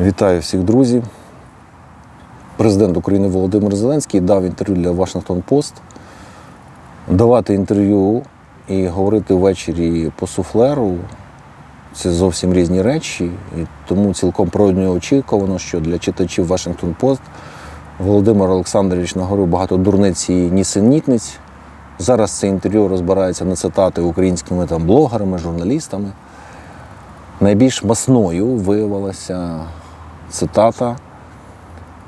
Вітаю всіх друзів. Президент України Володимир Зеленський дав інтерв'ю для Вашингтон Пост. Давати інтерв'ю і говорити ввечері по суфлеру це зовсім різні речі. І тому цілком природньо очікувано, що для читачів Вашингтон Пост Володимир Олександрович наговорив багато дурниць і нісенітниць. Зараз це інтерв'ю розбирається на цитати українськими там, блогерами, журналістами. Найбільш масною виявилася цитата,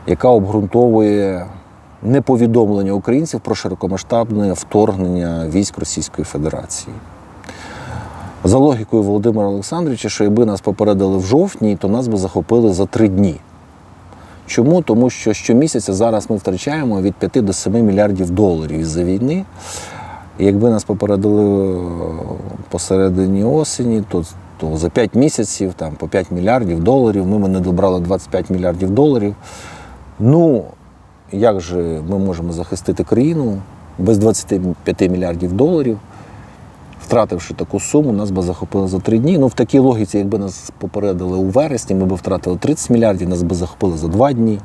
яка обґрунтовує неповідомлення українців про широкомасштабне вторгнення військ Російської Федерації. За логікою Володимира Олександровича, що якби нас попередили в жовтні, то нас би захопили за три дні. Чому? Тому що щомісяця зараз ми втрачаємо від 5 до 7 мільярдів доларів із-за війни. Якби нас попередили посередині осені, то, то за 5 місяців там, по 5 мільярдів доларів ми не добрали 25 мільярдів доларів. Ну, як же ми можемо захистити країну без 25 мільярдів доларів? Втративши таку суму, нас би захопили за три дні. Ну, в такій логіці, якби нас попередили у вересні, ми б втратили 30 мільярдів, нас би захопили за два дні.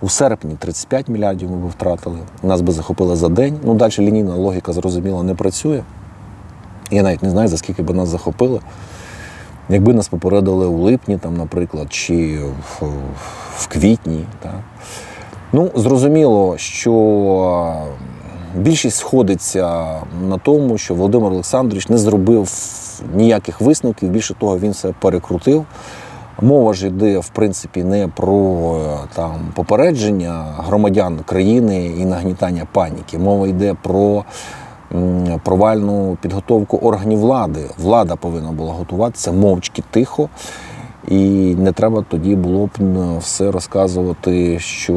У серпні 35 мільярдів ми б втратили, нас би захопили за день. Ну, далі лінійна логіка, зрозуміло, не працює. Я навіть не знаю, за скільки б нас захопили. Якби нас попередили у липні, там, наприклад, чи в, в квітні. Так. Ну, зрозуміло, що більшість сходиться на тому, що Володимир Олександрович не зробив ніяких висновків. Більше того, він все перекрутив. Мова ж йде, в принципі, не про там, попередження громадян країни і нагнітання паніки. Мова йде про провальну підготовку органів влади. Влада повинна була готуватися мовчки тихо. І не треба тоді було б все розказувати, що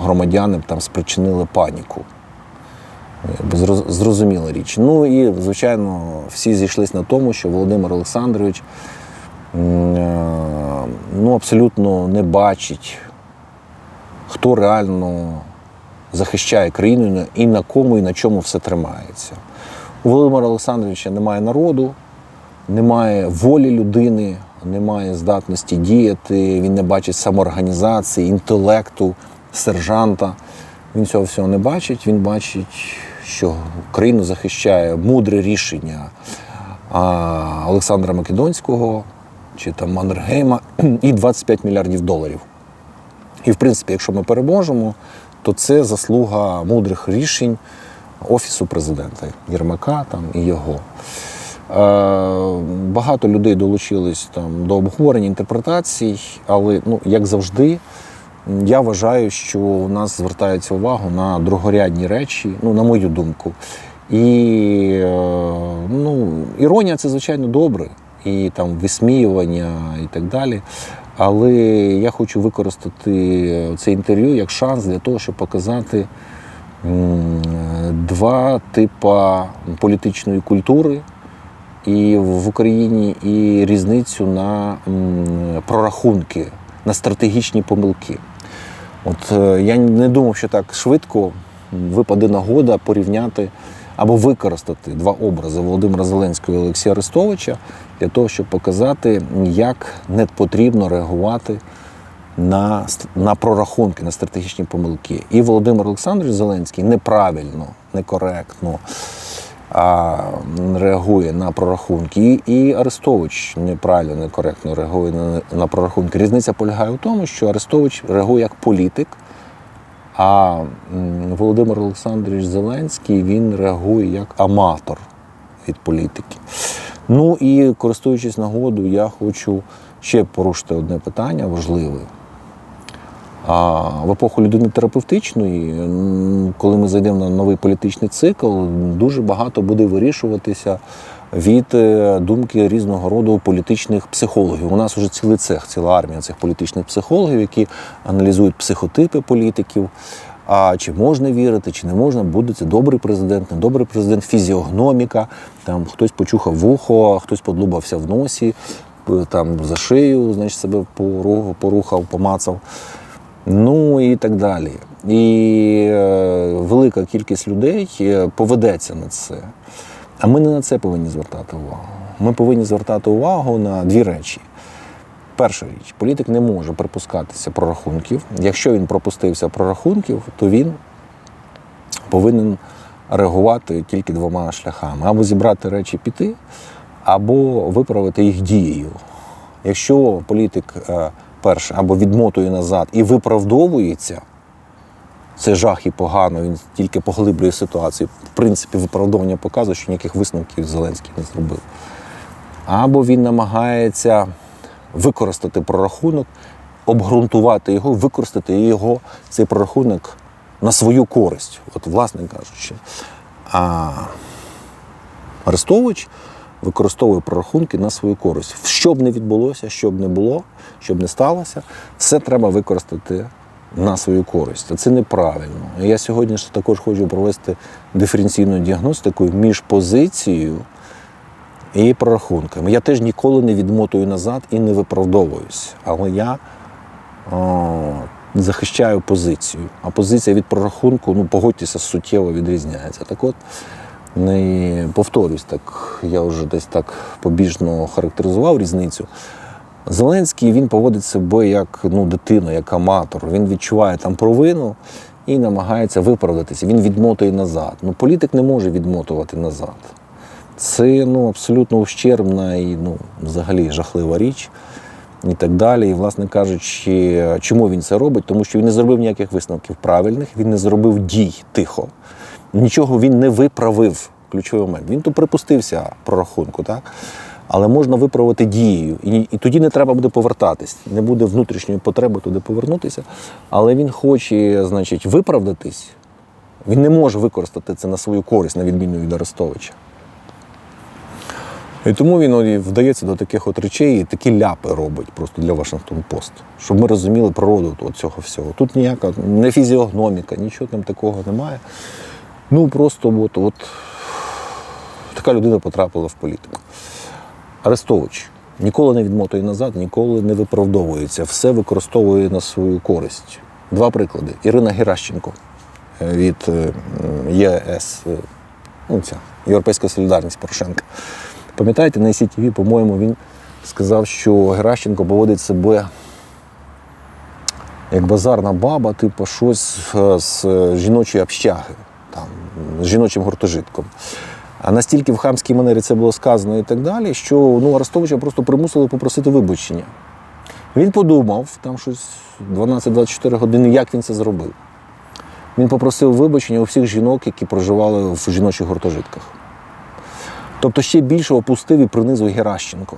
громадяни б там спричинили паніку. Зрозуміла річ. Ну і, звичайно, всі зійшлись на тому, що Володимир Олександрович е, ну, абсолютно не бачить, хто реально захищає країну і на кому і на чому все тримається. У Володимира Олександровича немає народу, немає волі людини, немає здатності діяти, він не бачить самоорганізації, інтелекту, сержанта. Він цього всього не бачить. Він бачить, що країну захищає мудре рішення Олександра Македонського чи там Маннергейма і 25 мільярдів доларів. І, в принципі, якщо ми переможемо, то це заслуга мудрих рішень Офісу президента Єрмака там, і його. Е, Багато людей долучились там, до обговорення інтерпретацій, але, ну, як завжди, я вважаю, що у нас звертається увагу на другорядні речі, ну, на мою думку. І е, ну, іронія це, звичайно, добре, і там висміювання і так далі. Але я хочу використати це інтерв'ю як шанс для того, щоб показати два типа політичної культури і в Україні, і різницю на прорахунки, на стратегічні помилки. От е, я не думав, що так швидко випаде нагода порівняти або використати два образи Володимира Зеленського і Олексія Арестовича для того, щоб показати, як не потрібно реагувати на, на прорахунки, на стратегічні помилки. І Володимир Олександрович Зеленський неправильно, некоректно а, реагує на прорахунки. І, і Арестович неправильно, некоректно реагує на, на прорахунки. Різниця полягає в тому, що Арестович реагує як політик, а Володимир Олександрович Зеленський він реагує як аматор від політики. Ну і користуючись нагодою, я хочу ще порушити одне питання важливе. А в епоху людини терапевтичної, коли ми зайдемо на новий політичний цикл, дуже багато буде вирішуватися від е, думки різного роду політичних психологів. У нас вже цілий цех, ціла армія цих політичних психологів, які аналізують психотипи політиків. А чи можна вірити, чи не можна, буде це добрий президент, не добрий президент, фізіогноміка. Там хтось почухав вухо, хтось подлубався в носі, там за шию, значить, себе порухав, помацав. Ну і так далі. І е, велика кількість людей е, поведеться на це. А ми не на це повинні звертати увагу. Ми повинні звертати увагу на дві речі. Перша річ, політик не може припускатися прорахунків. Якщо він пропустився прорахунків, то він повинен реагувати тільки двома шляхами: або зібрати речі піти, або виправити їх дією. Якщо політик е, перше або відмотує назад і виправдовується, це жах і погано, він тільки поглиблює ситуацію. В принципі, виправдовування показує, що ніяких висновків Зеленський не зробив. Або він намагається використати прорахунок, обґрунтувати його, використати його, цей прорахунок на свою користь, от, власне кажучи. А Арестович використовує прорахунки на свою користь. Що б не відбулося, що б не було, що б не сталося, все треба використати на свою користь. А це неправильно. Я сьогодні ж також хочу провести диференційну діагностику між позицією і прорахунками. Я теж ніколи не відмотую назад і не виправдовуюсь. Але я о, захищаю позицію. А позиція від прорахунку, ну погодьтеся, суттєво відрізняється. Так от, не повторюсь, так я вже десь так побіжно характеризував різницю. Зеленський він поводить себе як ну, дитина, як аматор. Він відчуває там провину і намагається виправдатися. Він відмотує назад. Ну, політик не може відмотувати назад. Це ну, абсолютно ущербна і ну, взагалі жахлива річ і так далі. І, власне кажучи, чому він це робить? Тому що він не зробив ніяких висновків правильних, він не зробив дій тихо. Нічого він не виправив. Ключовий момент. Він то припустився прорахунку, так? Але можна виправити дією. І, і тоді не треба буде повертатись. Не буде внутрішньої потреби туди повернутися. Але він хоче, значить, виправдатись. Він не може використати це на свою користь, на відміну від Арестовича. І тому він вдається до таких от речей і такі ляпи робить просто для Вашингтон Пост, щоб ми розуміли природу цього всього. Тут ніяка не фізіогноміка, нічого там такого немає. Ну просто от, от така людина потрапила в політику. Арестович ніколи не відмотує назад, ніколи не виправдовується, все використовує на свою користь. Два приклади. Ірина Геращенко е, від е, ЄС, е, ну ця Європейська солідарність Порошенка. Пам'ятаєте, на ІСІТВ, по-моєму, він сказав, що Геращенко поводить себе як базарна баба, типу щось з жіночої общаги, там, з жіночим гуртожитком. А настільки в хамській манері це було сказано і так далі, що ну, Арестовича просто примусили попросити вибачення. Він подумав, там щось 12-24 години, як він це зробив. Він попросив вибачення у всіх жінок, які проживали в жіночих гуртожитках. Тобто ще більше опустив і принизив Геращенко.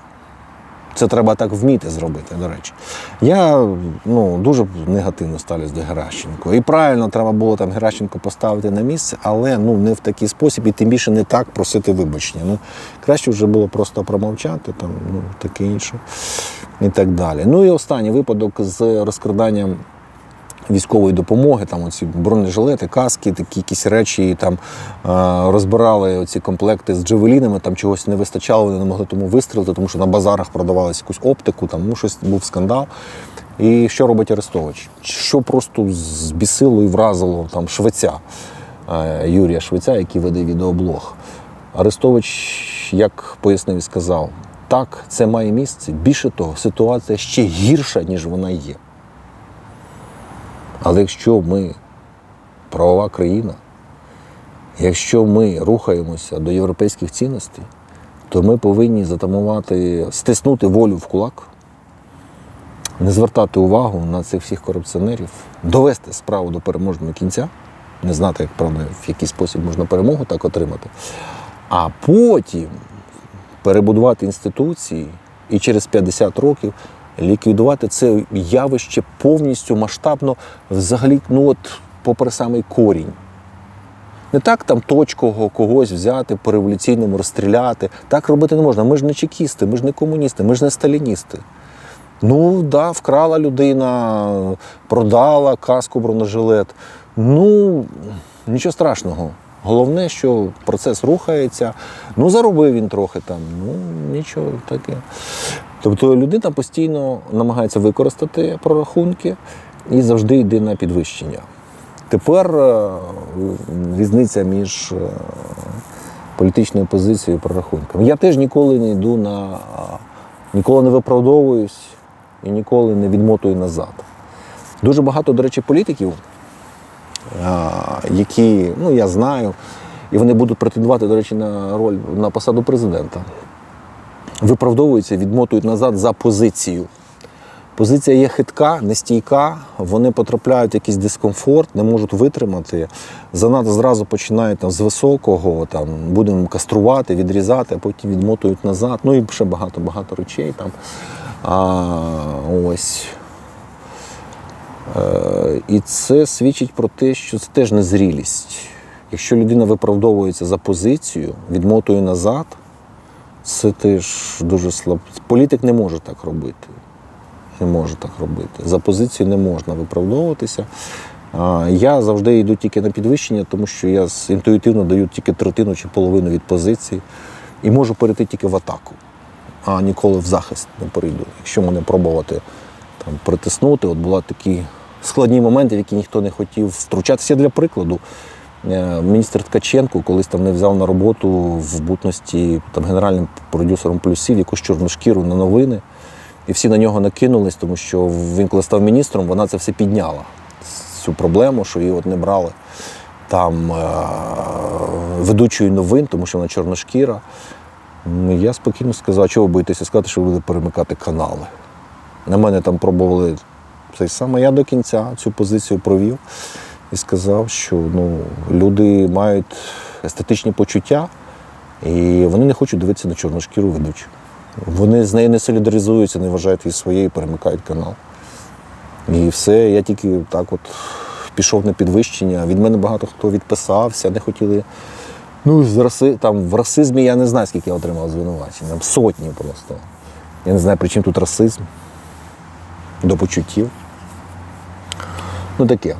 Це треба так вміти зробити, до речі. Я ну, дуже негативно ставлюсь до Геращенко. І правильно треба було там Геращенко поставити на місце, але ну, не в такий спосіб і тим більше не так просити вибачення. Ну, краще вже було просто промовчати, там, ну, таке інше і так далі. Ну і останній випадок з розкраданням військової допомоги, там оці бронежилети, каски, такі якісь речі, там е, розбирали оці комплекти з джевелінами, там чогось не вистачало, вони не могли тому вистрілити, тому що на базарах продавалися якусь оптику, там ну, щось був скандал. І що робить Арестович? Що просто збісило і вразило там швеця е, Юрія Швеця, який веде відеоблог. Арестович, як пояснив сказав, так, це має місце. Більше того, ситуація ще гірша, ніж вона є. Але якщо ми правова країна, якщо ми рухаємося до європейських цінностей, то ми повинні затамувати, стиснути волю в кулак, не звертати увагу на цих всіх корупціонерів, довести справу до переможного кінця, не знати, як правда, в який спосіб можна перемогу так отримати, а потім перебудувати інституції і через 50 років ліквідувати це явище повністю масштабно, взагалі, ну от попри самий корінь. Не так там точкового когось взяти по революційному розстріляти. Так робити не можна. Ми ж не чекісти, ми ж не комуністи, ми ж не сталіністи. Ну, да, вкрала людина, продала каску бронежилет. Ну, нічого страшного. Головне, що процес рухається. Ну, заробив він трохи там. Ну, нічого таке. Тобто людина постійно намагається використати прорахунки і завжди йде на підвищення. Тепер е, різниця між е, політичною позицією і прорахунками. Я теж ніколи не йду на ніколи не виправдовуюсь, і ніколи не відмотує назад. Дуже багато, до речі, політиків, які, ну я знаю, і вони будуть претендувати, до речі, на роль на посаду президента. Виправдовуються, відмотують назад за позицію. Позиція є хитка, нестійка, вони потрапляють в якийсь дискомфорт, не можуть витримати. Занадто зразу починають там, з високого, там, будемо каструвати, відрізати, а потім відмотують назад. Ну і ще багато-багато речей там. А, ось. Е, і це свідчить про те, що це теж незрілість. Якщо людина виправдовується за позицію, відмотує назад, це теж дуже слабо. Політик не може так робити. Не може так робити. За позицію не можна виправдовуватися. Я завжди йду тільки на підвищення, тому що я інтуїтивно даю тільки третину чи половину від позиції і можу перейти тільки в атаку, а ніколи в захист не перейду. Якщо мене пробувати там, притиснути, от були такі складні моменти, в які ніхто не хотів втручатися. Для прикладу, міністр Ткаченко колись там не взяв на роботу в бутності там, генеральним продюсером плюсів якусь чорну шкіру на новини. І всі на нього накинулись, тому що він, коли став міністром, вона це все підняла. Цю проблему, що її от не брали там е- ведучої новин, тому що вона чорношкіра. М, Я спокійно сказав, чого ви боїтеся сказати, що ви будете перемикати канали. На мене там пробували цей саме. Я до кінця цю позицію провів і сказав, що ну, люди мають естетичні почуття, і вони не хочуть дивитися на чорношкіру ведучу. Вони з нею не солідаризуються, не вважають її своєю, перемикають канал. І все, я тільки так от пішов на підвищення. Від мене багато хто відписався, не хотіли. Ну, з раси, там, в расизмі я не знаю, скільки я отримав звинувачень. Там сотні просто. Я не знаю, при чим тут расизм до почуттів. Ну таке.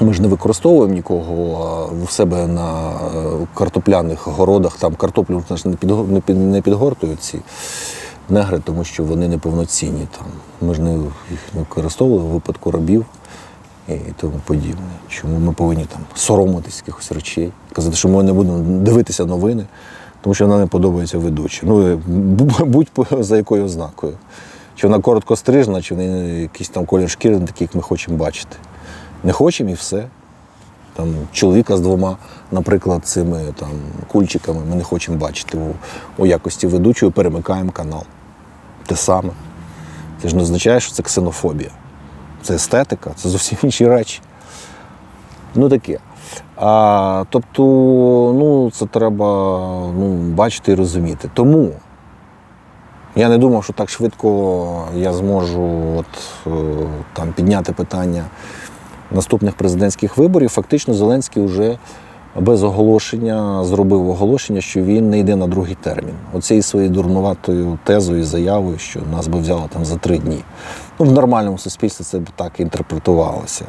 Ми ж не використовуємо нікого в себе на е, картопляних городах, там картоплю не, під, не підгортують ці негри, тому що вони неповноцінні. Там. Ми ж не, їх не використовували в випадку рабів і тому подібне. Чому ми повинні там соромитись якихось речей, казати, що ми не будемо дивитися новини, тому що вона не подобається ведучій. Ну, е, будь за якою ознакою. Чи вона коротко стрижена, чи вона якийсь там колір шкіри, такий, як ми хочемо бачити. Не хочемо і все. Там, чоловіка з двома, наприклад, цими там, кульчиками ми не хочемо бачити у, у якості ведучого, перемикаємо канал. Те саме. Це ж не означає, що це ксенофобія. Це естетика, це зовсім інші речі. Ну таке. А, тобто, ну, це треба ну, бачити і розуміти. Тому я не думав, що так швидко я зможу от, е, там, підняти питання наступних президентських виборів. Фактично, Зеленський вже без оголошення зробив оголошення, що він не йде на другий термін. Оцією своєю дурнуватою тезою, заявою, що нас би взяло там за три дні. Ну, в нормальному суспільстві це б так інтерпретувалося.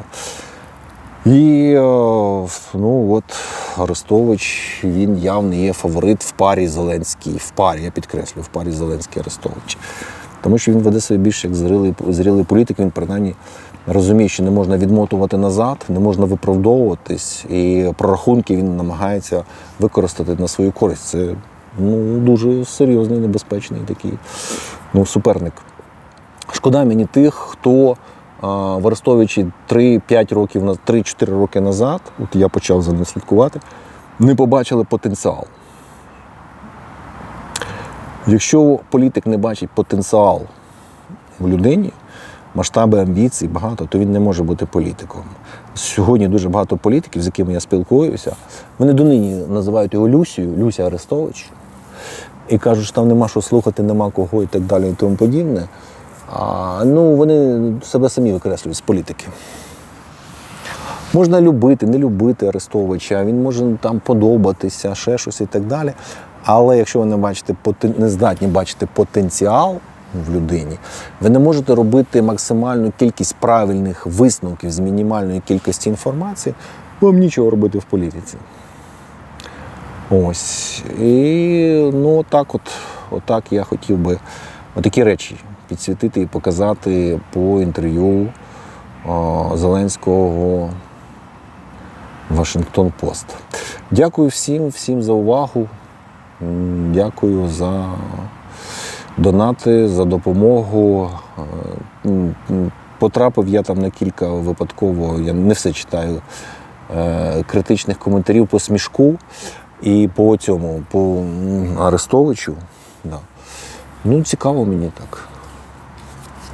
І е, ну от Арестович він явно є фаворит в парі Зеленський. В парі, я підкреслю, в парі Зеленський Арестович. Тому що він веде себе більш як зрілий, зрілий політик, він принаймні розуміє, що не можна відмотувати назад, не можна виправдовуватись, і прорахунки він намагається використати на свою користь. Це ну, дуже серйозний, небезпечний такий ну, суперник. Шкода мені тих, хто а, в Арестовичі 3-5 років на 3-4 роки назад, от я почав за ним слідкувати, не побачили потенціал. Якщо політик не бачить потенціал в людині, масштаби амбіцій багато, то він не може бути політиком. Сьогодні дуже багато політиків, з якими я спілкуюся, вони донині називають його Люсією, Люся Арестович, і кажуть, що там нема що слухати, нема кого і так далі, і тому подібне. А, ну, вони себе самі викреслюють з політики. Можна любити, не любити Арестовича, він може там подобатися, ще щось і так далі. Але якщо ви не бачите не здатні бачити потенціал в людині, ви не можете робити максимальну кількість правильних висновків з мінімальної кількості інформації, вам нічого робити в політиці. Ось. І ну, отак от, отак я хотів би отакі речі підсвітити і показати по інтерв'ю Зеленського Вашингтон Пост. Дякую всім, всім за увагу. Дякую за донати за допомогу. Е, Потрапив я там на кілька випадково, я не все читаю е, критичних коментарів по смішку і по цьому, по Арестовичу. Да. Ну, цікаво мені так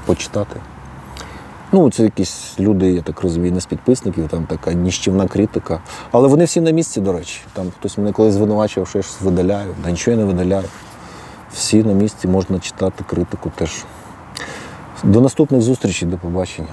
почитати. Ну, це якісь люди, я так розумію, не з підписників, там така ніщівна критика. Але вони всі на місці, до речі. Там хтось мене колись звинувачував, що я щось видаляю. Да нічого я не видаляю. Всі на місці можна читати критику теж. До наступних зустрічей, до побачення.